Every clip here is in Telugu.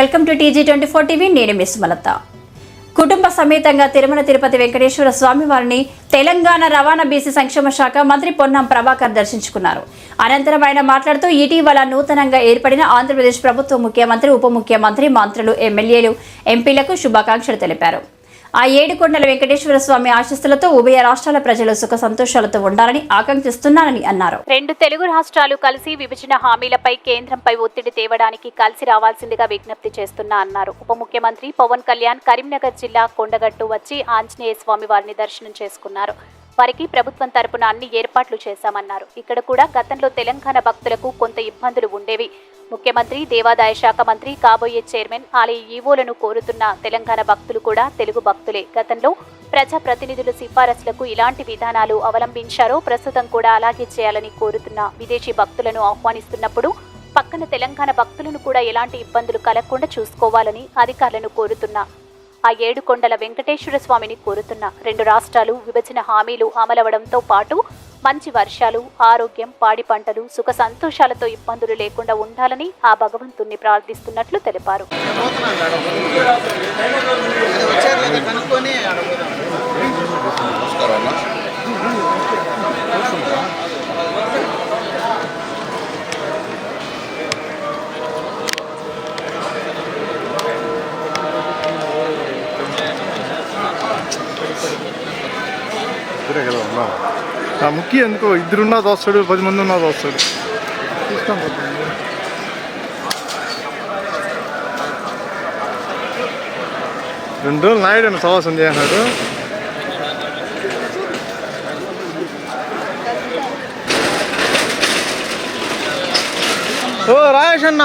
Welcome to TG twenty four TV. నేను మిస్ మలత. కుటుంబ సమేతంగా తిరుమల తిరుపతి వెంకటేశ్వర స్వామి వారిని తెలంగాణ రవాణా బీసీ సంక్షేమ శాఖ మంత్రి పొన్నం ప్రభాకర్ దర్శించుకున్నారు. అనంతరం ఆయన మాట్లాడుతూ ఇటీవల నూతనంగా ఏర్పడిన ఆంధ్రప్రదేశ్ ప్రభుత్వ ముఖ్యమంత్రి ఉప ముఖ్యమంత్రి మంత్రులు ఎమ్మెల్యేలు ఎంపీలకు శుభాకాంక్షలు తెలిపారు. ఆ ఏడుకొండల వెంకటేశ్వర స్వామి ఆశీస్సులతో ఉభయ రాష్ట్రాల ప్రజలు సుఖ సంతోషాలతో ఉండాలని ఆకాంక్షిస్తున్నానని అన్నారు. రెండు తెలుగు రాష్ట్రాలు కలిసి విభజన హామీలపై కేంద్రంపై ఒత్తిడి తేవడానికి కలిసి రావాల్సిందిగా విజ్ఞప్తి చేస్తున్నా అన్నారు. ఉప ముఖ్యమంత్రి పవన్ కళ్యాణ్ కరీంనగర్ జిల్లా కొండగట్టు వచ్చి ఆంజనేయ స్వామి వారిని దర్శనం చేసుకున్నారు. వారికి ప్రభుత్వం తరపున అన్ని ఏర్పాట్లు చేశామన్నారు. ఇక్కడ కూడా గతంలో తెలంగాణ భక్తులకు కొంత ఇబ్బందులు ఉండేవి. ముఖ్యమంత్రి దేవాదాయ శాఖ మంత్రి కాబోయే చైర్మన్ ఆలయ ఈవోలను కోరుతున్న తెలంగాణ భక్తులు కూడా తెలుగు భక్తులే. గతంలో ప్రజాప్రతినిధుల సిఫారసులకు ఇలాంటి విధానాలు అవలంబించారో ప్రస్తుతం కూడా అలాగే చేయాలని కోరుతున్న విదేశీ భక్తులను ఆహ్వానిస్తున్నప్పుడు పక్కన తెలంగాణ భక్తులను కూడా ఎలాంటి ఇబ్బందులు కలగకుండా చూసుకోవాలని అధికారులను కోరుతున్నా ఆ ఏడు కొండల వెంకటేశ్వర స్వామిని కోరుతున్న రెండు రాష్ట్రాలు విభజన హామీలు అమలవడంతో పాటు మంచి వర్షాలు ఆరోగ్యం పాడి పంటలు సుఖ సంతోషాలతో ఇబ్బందులు లేకుండా ఉండాలని ఆ భగవంతుణ్ణి ప్రార్థిస్తున్నట్లు తెలిపారు ఇద్దరే కదా ఉన్నా? ఆ ముఖ్య ఎందుకో? ఇద్దరున్నా దోస్తాడు పది మంది ఉన్నా దోస్తాడు రెండు రోజులు నాయుడు అని సవాసం చేయన్నాడు ఓ రాజేష్ అన్న.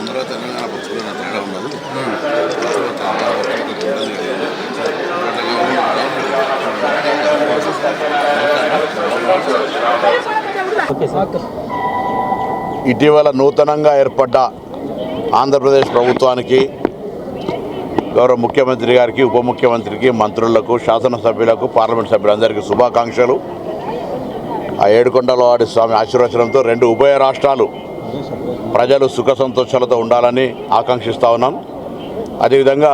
అందరూ తెలంగాణ పక్షులు తేడా ఉండదు. ఇటీవల నూతనంగా ఏర్పడ్డ ఆంధ్రప్రదేశ్ ప్రభుత్వానికి గౌరవ ముఖ్యమంత్రి గారికి ఉప ముఖ్యమంత్రికి మంత్రులకు శాసనసభ్యులకు పార్లమెంట్ సభ్యులందరికీ శుభాకాంక్షలు. ఆ ఏడుకొండలవాడి స్వామి ఆశీర్వచనంతో రెండు ఉభయ రాష్ట్రాలు ప్రజలు సుఖ సంతోషాలతో ఉండాలని ఆకాంక్షిస్తూ ఉన్నాం. అదేవిధంగా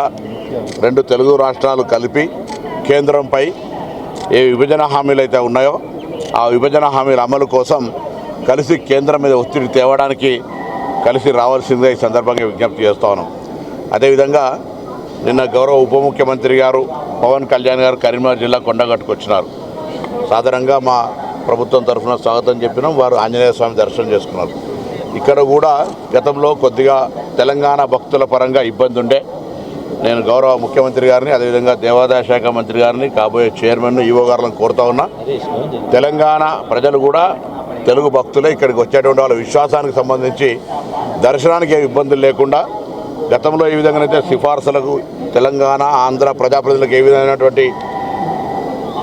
రెండు తెలుగు రాష్ట్రాలు కలిపి కేంద్రంపై ఏ విభజన హామీలు అయితే ఉన్నాయో ఆ విభజన హామీల అమలు కోసం కలిసి కేంద్రం మీద ఒత్తిడి తేవడానికి కలిసి రావాల్సిందే ఈ సందర్భంగా విజ్ఞప్తి చేస్తూ ఉన్నాం. అదేవిధంగా నిన్న గౌరవ ఉప ముఖ్యమంత్రి గారు పవన్ కళ్యాణ్ గారు కరీంనగర్ జిల్లా కొండగట్టుకొచ్చినారు సాధారణంగా మా ప్రభుత్వం తరఫున స్వాగతం చెప్పినాం వారు ఆంజనేయ స్వామి దర్శనం చేసుకున్నారు. ఇక్కడ కూడా గతంలో కొద్దిగా తెలంగాణ భక్తుల పరంగా ఇబ్బంది ఉండే. నేను గౌరవ ముఖ్యమంత్రి గారిని అదేవిధంగా దేవాదాయ శాఖ మంత్రి గారిని కాబోయే చైర్మన్ ఈవో గారులను కోరుతా ఉన్నా. తెలంగాణ ప్రజలు కూడా తెలుగు భక్తులే ఇక్కడికి వచ్చేటువంటి వాళ్ళ విశ్వాసానికి సంబంధించి దర్శనానికి ఏ ఇబ్బందులు లేకుండా గతంలో ఏ విధంగానైతే సిఫార్సులకు తెలంగాణ ఆంధ్ర ప్రజాప్రతినిధులకు ఏ విధమైనటువంటి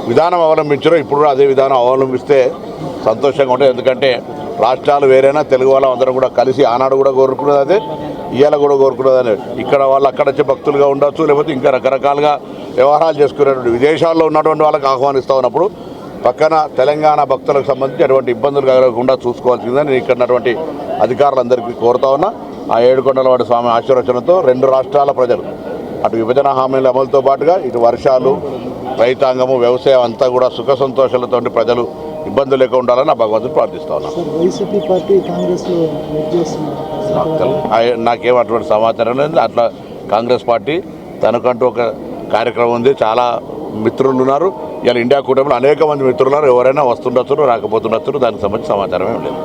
విధానం అవలంబించారో ఇప్పుడు కూడా అదే విధానం అవలంబిస్తే సంతోషంగా ఉంటుంది. ఎందుకంటే రాష్ట్రాలు వేరైనా తెలుగు వాళ్ళం అందరం కూడా కలిసి ఆనాడు కూడా కోరుకున్నది అదే ఇవాళ కూడా కోరుకున్నది అదే. ఇక్కడ వాళ్ళు అక్కడ వచ్చే భక్తులుగా ఉండొచ్చు లేకపోతే ఇంకా రకరకాలుగా వ్యవహారాలు చేసుకునేటువంటి విదేశాల్లో ఉన్నటువంటి వాళ్ళకి ఆహ్వానిస్తూ ఉన్నప్పుడు పక్కన తెలంగాణ భక్తులకు సంబంధించి అటువంటి ఇబ్బందులు కలగకుండా చూసుకోవాల్సిందని నేను ఇక్కడ ఉన్నటువంటి అధికారులందరికీ కోరుతా ఉన్నా. ఆ ఏడుకొండల వాడి స్వామి ఆశీర్వచనంతో రెండు రాష్ట్రాల ప్రజలు అటు విభజన హామీల అమలుతో పాటుగా ఇటు వర్షాలు రైతాంగము వ్యవసాయం అంతా కూడా సుఖ సంతోషాలతో ప్రజలు ఇబ్బందులు లేకుండా ఉండాలని నా భగవంతుని ప్రార్థిస్తా ఉన్నాను నాకు అటువంటి సమాచారం లేదు. అట్లా కాంగ్రెస్ పార్టీ తనకంటూ ఒక కార్యక్రమం ఉంది. చాలా మిత్రులు ఉన్నారు. ఇలా ఇండియా కూటమిలో అనేక మంది మిత్రులు ఉన్నారు. ఎవరైనా వస్తుండొచ్చు రాకపోతుండొచ్చు దానికి సంబంధించి సమాచారం ఏం లేదు.